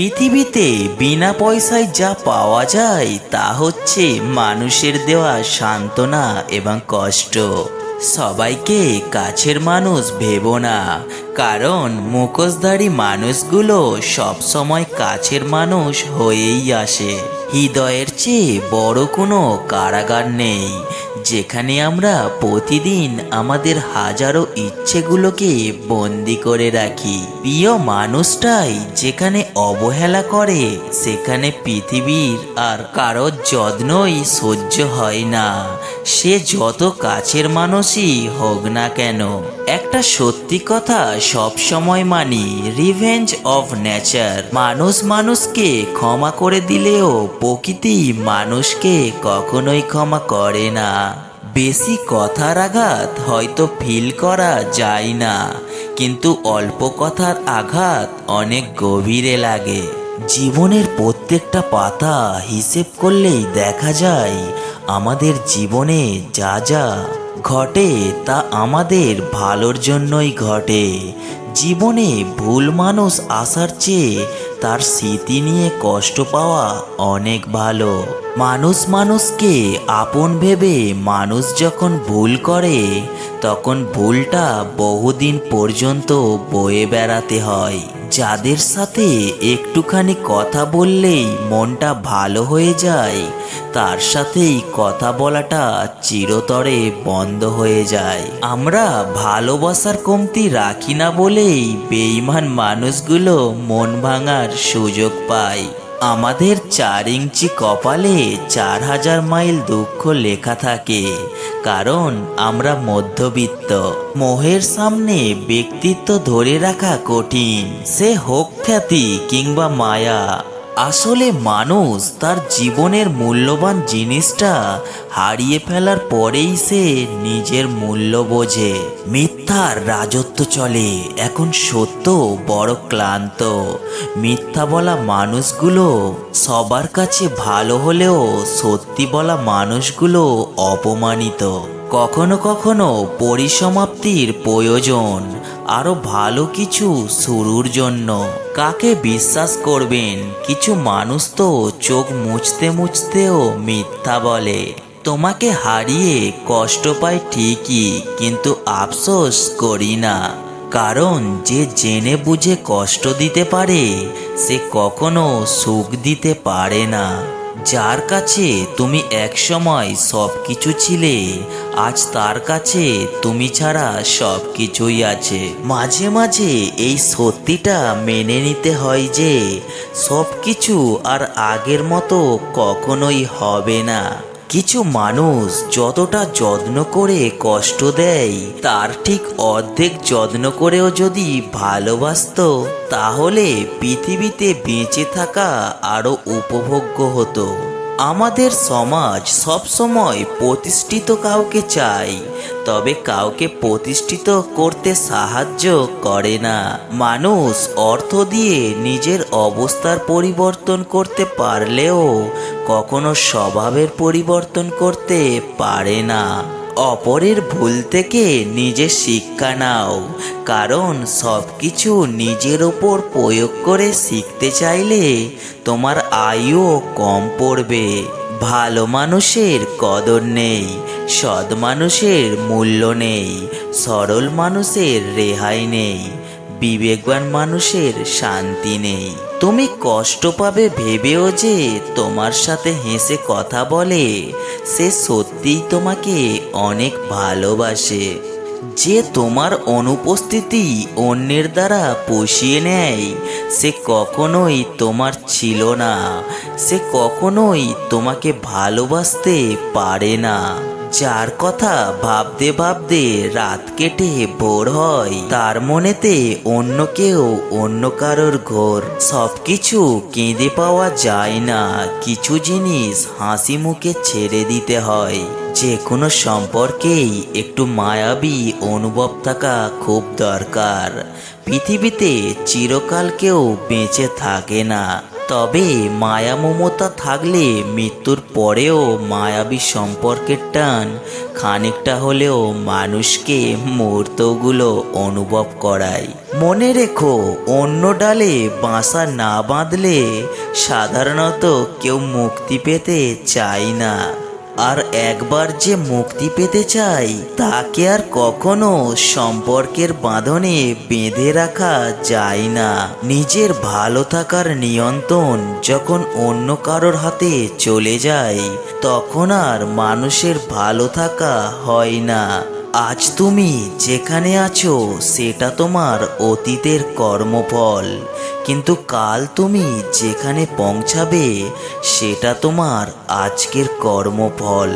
পৃথিবীতে বিনা পয়সায় যা পাওয়া যায় তা হচ্ছে মানুষের দেওয়া সান্ত্বনা এবং কষ্ট। সবাইকে কাছের মানুষ ভেবো না, কারণ মুখোশধারী মানুষগুলো সবসময় কাছের মানুষ হয়েই আসে। হৃদয়ের চেয়ে বড় কোনো কারাগার নেই যেখানে আমরা প্রতিদিন আমাদের হাজারো ইচ্ছেগুলোকে বন্দি করে রাখি। প্রিয় মানুষটাই যেখানে অবহেলা করে, সেখানে পৃথিবীর আর কারোর যত্নই সহ্য হয় না। সে যত কাছের মানুষই হোক না কেন, একটা সত্যি কথা সব সময় মানি রিভেঞ্জ অফ নেচার মানুষ মানুষকে ক্ষমা করে দিলেও প্রকৃতি মানুষকে কখনোই ক্ষমা করে না। বেশি কথার আঘাত হয়তো ফিল করা যায় না, কিন্তু অল্প কথার আঘাত অনেক গভীরে লাগে। জীবনের প্রত্যেকটা পাতা হিসেব করলেই দেখা যায় আমাদের জীবনে যা যা ঘটে তা আমাদের ভালোর জন্যই ঘটে। জীবনে ভুল মানুষ আসার চেয়ে তার স্মৃতি নিয়ে কষ্ট পাওয়া অনেক ভালো। মানুষ মানুষকে আপন ভেবে মানুষ যখন ভুল করে, তখন ভুলটা বহুদিন পর্যন্ত বয়ে বেড়াতে হয়। যাদের সাথে একটুখানি কথা বললেই মনটা ভালো হয়ে যায়, তার সাথেই কথা বলাটা চিরতরে বন্ধ হয়ে যায়। আমরা ভালোবাসার কমতি রাখি না বলেই বেইমান মানুষগুলো মন ভাঙার সুযোগ পায় আমাদের চার ইঞ্চি কপালে চার হাজার মাইল দুঃখ লেখা থাকে। কারণ আমরা মধ্যবিত্ত। মোহের সামনে ব্যক্তিত্ব ধরে রাখা কঠিন। সে হোক খ্যাতি কিংবা মায়া। আসলে মানুষ তার জীবনের মূল্যবান জিনিসটা হারিয়ে ফেলার পরেই সে নিজের মূল্য বোঝে। মিথ্যার রাজত্ব চলে, এখন সত্য, বড় ক্লান্ত। মিথ্যা বলা মানুষগুলো সবার কাছে ভালো হলেও সত্যি বলা মানুষগুলো অপমানিত। কখনো কখনো পরিসমাপ্তির প্রয়োজন, আরও ভালো কিছু শুরুর জন্য। কাকে বিশ্বাস করবেন? কিছু মানুষ তো চোখ মুছতে মুছতেও মিথ্যা বলে। তোমাকে হারিয়ে কষ্ট পাই ঠিকই, কিন্তু আফসোস করি না। কারণ যে জেনে বুঝে কষ্ট দিতে পারে, সে কখনো সুখ দিতে পারে না। যার কাছে তুমি একসময় সব কিছু ছিলে, আজ তার কাছে তুমি ছাড়া সব কিছুই আছে। মাঝে মাঝে এই সত্যিটা মেনে নিতে হয় যে, সব কিছু আর আগের মতো কখনোই হবে না। কিছু মানুষ যতটা যত্ন করে কষ্ট দেয়, তার ঠিক অর্ধেক যত্ন করেও যদি ভালোবাসত, তাহলে পৃথিবীতে বেঁচে থাকা আরও উপভোগ্য হতো। আমাদের সমাজ সবসময় প্রতিষ্ঠিত কাউকে চাই, তবে কাউকে প্রতিষ্ঠিত করতে সাহায্য করে না। মানুষ অর্থ দিয়ে নিজের অবস্থার পরিবর্তন করতে পারলেও কখনো স্বভাবের পরিবর্তন করতে পারে না। অপরের ভুল থেকে নিজের শিক্ষা নাও, কারণ সব কিছু নিজের ওপর প্রয়োগ করে শিখতে চাইলে তোমার আয়ুও কম পড়বে। ভালো মানুষের কদর নেই, সৎ মানুষের মূল্য নেই, সরল মানুষের রেহাই নেই, বিবেকবান মানুষের শান্তি নেই। তুমি কষ্ট পাবে ভেবেও যে তোমার সাথে হেসে কথা বলে। সে সত্যিই তোমাকে অনেক ভালোবাসে। যে তোমার অনুপস্থিতি অন্যের দ্বারা পুষিয়ে নেয়, সে কখনোই তোমার ছিল না। সে কখনোই তোমাকে ভালোবাসতে পারে না। যার কথা ভাবতে ভাবতে রাত কেটে ভোর হয়, তার মনেতে অন্য কেউ, অন্য কারোর ঘোর। সবকিছু কেঁদে পাওয়া যায় না, কিছু জিনিস হাসি মুখে ছেড়ে দিতে হয়। যে কোনো সম্পর্কেই একটু মায়াবী অনুভব থাকা খুব দরকার। পৃথিবীতে চিরকাল কেউ বেঁচে থাকে না। তবে মায়া মমতা থাকলে মৃত্যুর পরেও মায়াবী সম্পর্কের টান খানিকটা হলেও মানুষকে মুহূর্তগুলো অনুভব করায়। মনে রেখো, অন্য ডালে বাসা না বাঁধলে সাধারণত কেউ মুক্তি পেতে চায় না। আর একবার যে মুক্তি পেতে চাই, তাকে আর কখনো সম্পর্কের বাঁধনে বেঁধে রাখা যায় না। নিজের ভালো থাকার নিয়ন্ত্রণ যখন অন্য কারোর হাতে চলে যায়, তখন আর মানুষের ভালো থাকা হয় না। আজ তুমি যেখানে আছো, সেটা তোমার অতীতের কর্মফল। কিন্তু কাল তুমি যেখানে পৌঁছাবে, সেটা তোমার আজকের কর্মফল।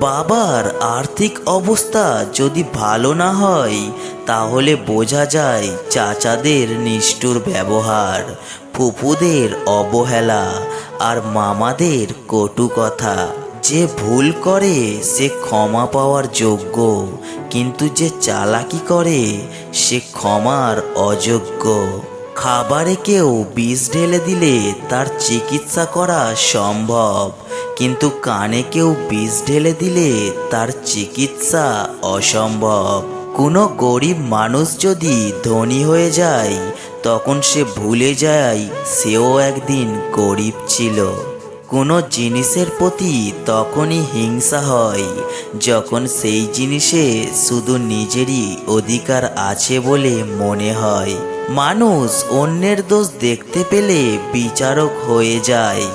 বাবার আর্থিক অবস্থা যদি ভালো না হয়, তাহলে বোঝা যায় চাচাদের নিষ্ঠুর ব্যবহার, ফুফুদের অবহেলা আর মামাদের কটু কথা। যে ভুল করে, সে ক্ষমা পাওয়ার যোগ্য, কিন্তু যে চালাকি করে, সে ক্ষমার অযোগ্য। খাবারে কেউ বিষ ঢেলে দিলে তার চিকিৎসা করা সম্ভব। কিন্তু কানে কেউ বিষ ঢেলে দিলে তার চিকিৎসা অসম্ভব। কোনো গরিব মানুষ যদি ধনী হয়ে যায়, তখন সে ভুলে যায় সেও একদিন গরিব ছিল। কোনো জিনিসের প্রতি তখনই হিংসা হয়, যখন সেই জিনিসে শুধু নিজেরই অধিকার আছে বলে মনে হয়। মানুষ অন্যের দোষ দেখতে পেলে বিচারক হয়ে যায়,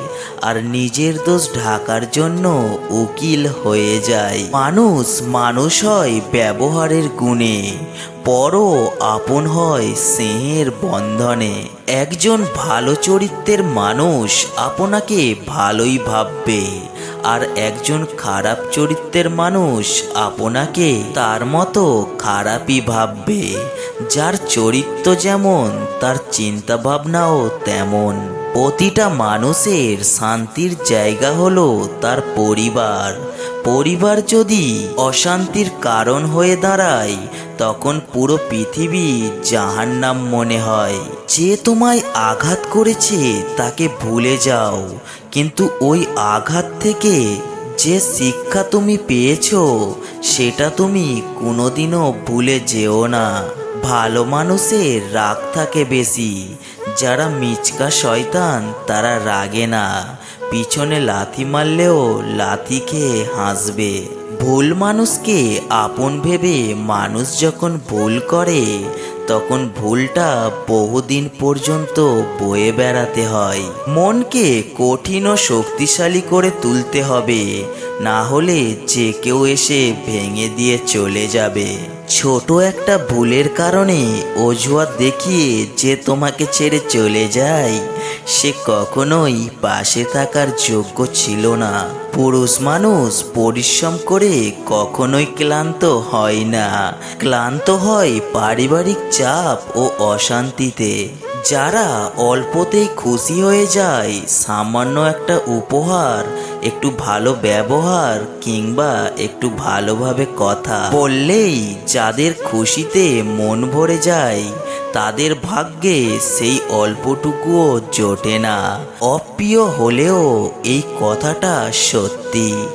আর নিজের দোষ ঢাকার জন্য উকিল হয়ে যায়। মানুষ মানুষ হয় ব্যবহারের গুণে পর আপন হয় স্নেহের বন্ধনে। একজন ভালো চরিত্রের মানুষ আপনাকে ভালোই ভাববে। আর একজন খারাপ চরিত্রের মানুষ আপনাকে তার মতো খারাপই ভাববে। যার চরিত্র যেমন, তার চিন্তা ভাবনাও তেমন। প্রতিটা মানুষের শান্তির জায়গা হলো তার পরিবার। পরিবার যদি অশান্তির কারণ হয়ে দাঁড়ায়, তখন পুরো পৃথিবী জাহান্নাম মনে হয়। যে তোমায় আঘাত করেছে, তাকে ভুলে যাও। কিন্তু ওই আঘাত থেকে যে শিক্ষা তুমি পেয়েছ, সেটা তুমি কোনোদিনও ভুলে যেও না। ভালো মানুষের রাগ থাকে বেশি। যারা মিচকা শয়তান, তারা রাগে না। পিছনে লাথি মারলেও লাথি খেয়ে হাসবে। ভুল মানুষকে আপন ভেবে মানুষ যখন ভুল করে, তখন ভুলটা বহুদিন পর্যন্ত বয়ে বেড়াতে হয়। মনকে কঠিন ও শক্তিশালী করে তুলতে হবে, না হলে যে কেউ এসে ভেঙে দিয়ে চলে যাবে। ছোট একটা ভুলের কারণে অজুহাত দেখিয়ে যে তোমাকে ছেড়ে চলে যায় সে কখনোই পাশে থাকার যোগ্য ছিল না। পুরুষ মানুষ পরিশ্রম করে কখনোই ক্লান্ত হয় না। ক্লান্ত হয় পারিবারিক চাপ ও অশান্তিতে। যারা অল্পতেই খুশি হয়ে যায়, সামান্য একটা উপহার, একটু ভালো ব্যবহার কিংবা একটু ভালোভাবে কথা বললেই যাদের খুশিতে মন ভরে যায় তাদের ভাগ্যে সেই অল্পটুকুও জোটে না। অপ্রিয় হলেও এই কথাটা সত্যি।